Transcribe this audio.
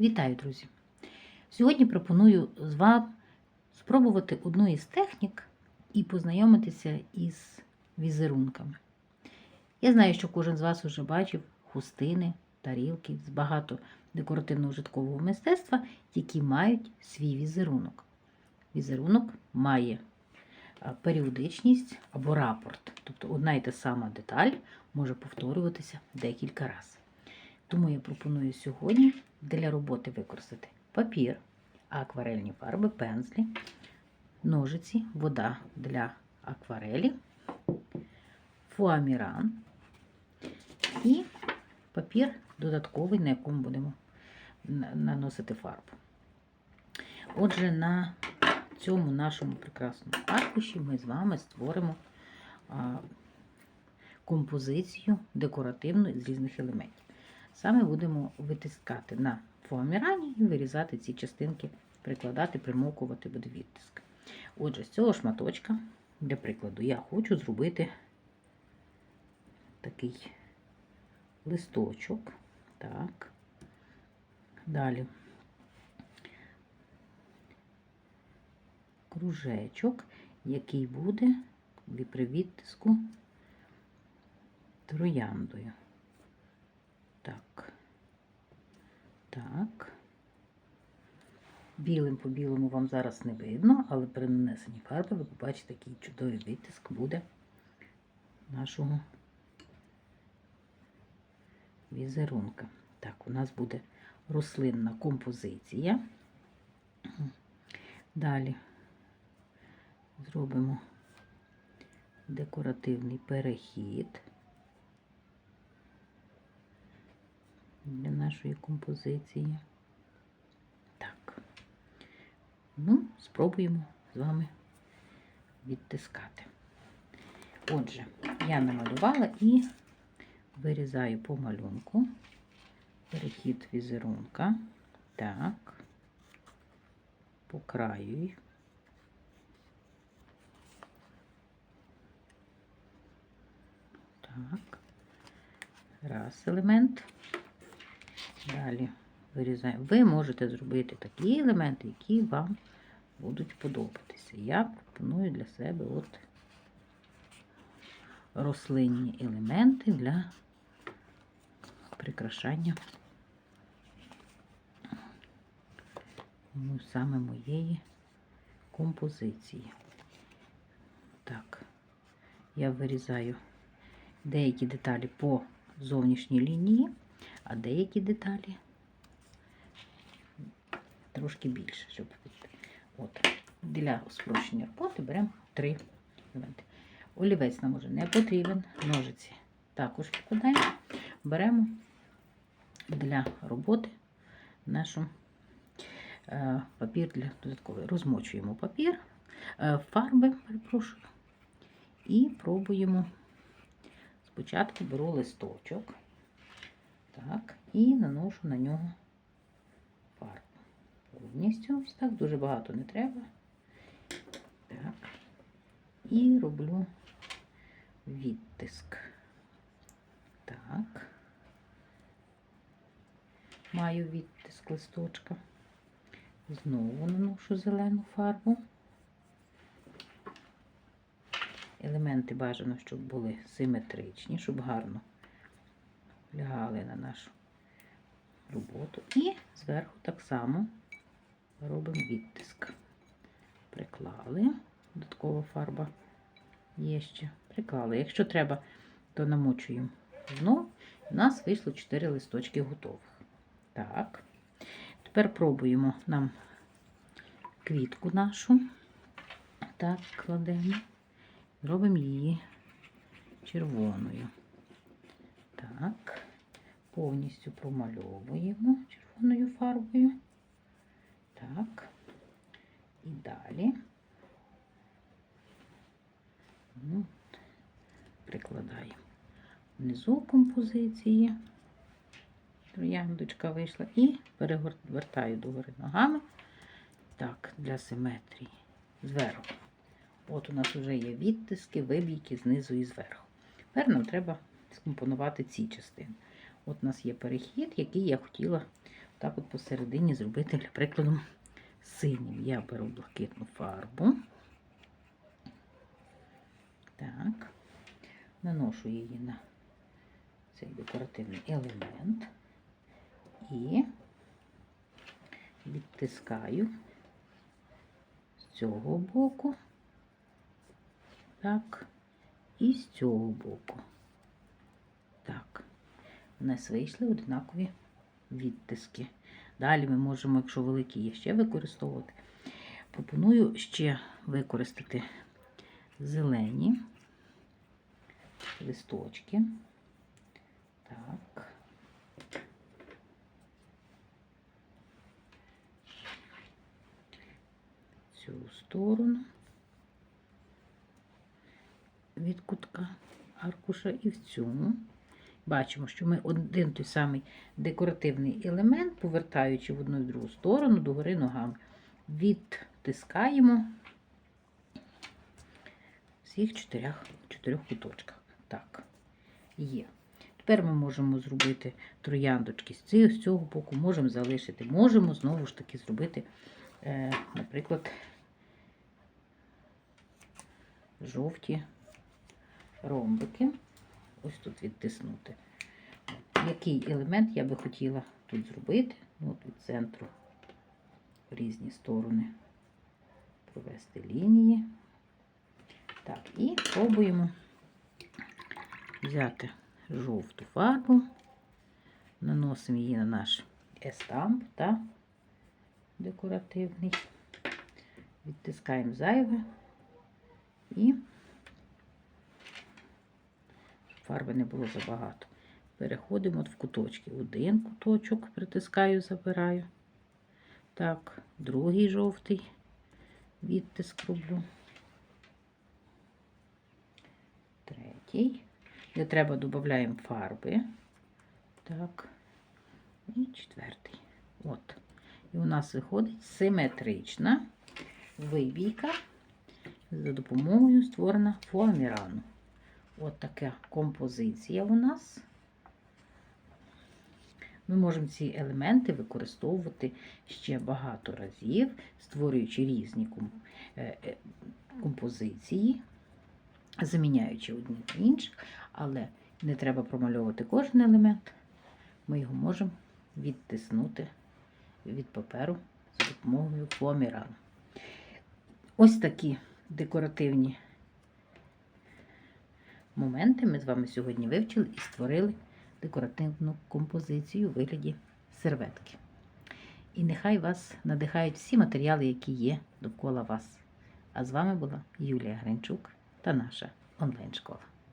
Вітаю, друзі! Сьогодні пропоную з вами спробувати одну із технік і познайомитися із візерунками. Я знаю, що кожен з вас вже бачив хустини, тарілки з багато декоративно-ужиткового мистецтва, які мають свій візерунок. Візерунок має періодичність або рапорт, тобто одна і та сама деталь може повторюватися декілька разів. Тому я пропоную сьогодні для роботи використати папір, акварельні фарби, пензлі, ножиці, вода для акварелі, фуаміран і папір додатковий, на якому будемо наносити фарбу. Отже, на цьому нашому прекрасному аркуші ми з вами створимо композицію декоративну з різних елементів. Саме будемо витискати на фоамірані і вирізати ці частинки, прикладати, примокувати буде відтиск. Отже, з цього шматочка, для прикладу, я хочу зробити такий листочок. Так. Далі кружечок, який буде при відтиску трояндою. Так. Так. Білим по білому вам зараз не видно, але при нанесенні фарби ви побачите, який чудовий витиск буде нашого візерунка. Так, у нас буде рослинна композиція. Далі зробимо декоративний перехід. Для нашої композиції. Так, ну, спробуємо з вами відтискати. Отже, я намалювала і вирізаю по малюнку перехід візерунка. Так, по краю. Так, раз елемент. Далі вирізаємо. Ви можете зробити такі елементи, які вам будуть подобатися. Я пропоную для себе от рослинні елементи для прикрашання ну, саме моєї композиції. Так, я вирізаю деякі деталі по зовнішній лінії а деякі деталі трошки більше, щоб от для спрощення роботи беремо три елементи. Олівець нам уже не потрібен, ножиці також викладаємо. Беремо для роботи нашу е, папір для додаткової. Розмочуємо папір, е, фарби, перепрошую, і пробуємо. Спочатку беру листочок. Так, і наношу на нього фарбу. Повністю ось так, дуже багато не треба. Так. І роблю відтиск. Так. Маю відтиск листочка. Знову наношу зелену фарбу. Елементи бажано, щоб були симетричні, щоб гарно лягали на нашу роботу. І зверху так само робимо відтиск. Приклали, додаткова фарба є ще. Приклали. Якщо треба, то намочуємо знову. У нас вийшло 4 листочки готових. Так. Тепер пробуємо нам квітку нашу. Так, кладемо, робимо її червоною. Так, повністю промальовуємо червоною фарбою. Так, і далі ну, прикладаємо внизу композиції. Трояндочка вийшла і перевертаю догори ногами. Так, для симетрії зверху. От у нас вже є відтиски, вибійки знизу і зверху. Тепер нам треба скомпонувати ці частини. От у нас є перехід, який я хотіла так от посередині зробити, для прикладу, синім. Я беру блакитну фарбу. Так, наношу її на цей декоративний елемент і відтискаю з цього боку, так, і з цього боку. У нас вийшли однакові відтиски. Далі ми можемо, якщо великі є, ще використовувати. Пропоную ще використати зелені листочки. Так. Цю сторону від кутка аркуша і в цю. Бачимо, що ми один той самий декоративний елемент, повертаючи в одну і в другу сторону, догори ногами, відтискаємо всіх чотирьох, чотирьох куточках. Так, є. Тепер ми можемо зробити трояндочки з цього, боку, можемо залишити. Можемо знову ж таки зробити, е, наприклад, жовті ромбики. Ось тут відтиснути. Який елемент я би хотіла тут зробити? Ну, від центру в різні сторони провести лінії. Так, і пробуємо взяти жовту фарбу, наносимо її на наш естамп та декоративний, відтискаємо зайве і фарби не було забагато. Переходимо в куточки. Один куточок притискаю, забираю. Так, другий жовтий відтиск роблю. Третій. Де треба додаємо фарби. Так. І четвертий. От. І у нас виходить симетрична вибійка за допомогою створена фоамірану. От така композиція у нас. Ми можемо ці елементи використовувати ще багато разів, створюючи різні е, е, композиції, заміняючи одні на інших, але не треба промальовувати кожен елемент. Ми його можемо відтиснути від паперу за допомогою фоамірану. Ось такі декоративні моменти ми з вами сьогодні вивчили і створили декоративну композицію у вигляді серветки. І нехай вас надихають всі матеріали, які є довкола вас. А з вами була Юлія Гринчук та наша онлайн-школа.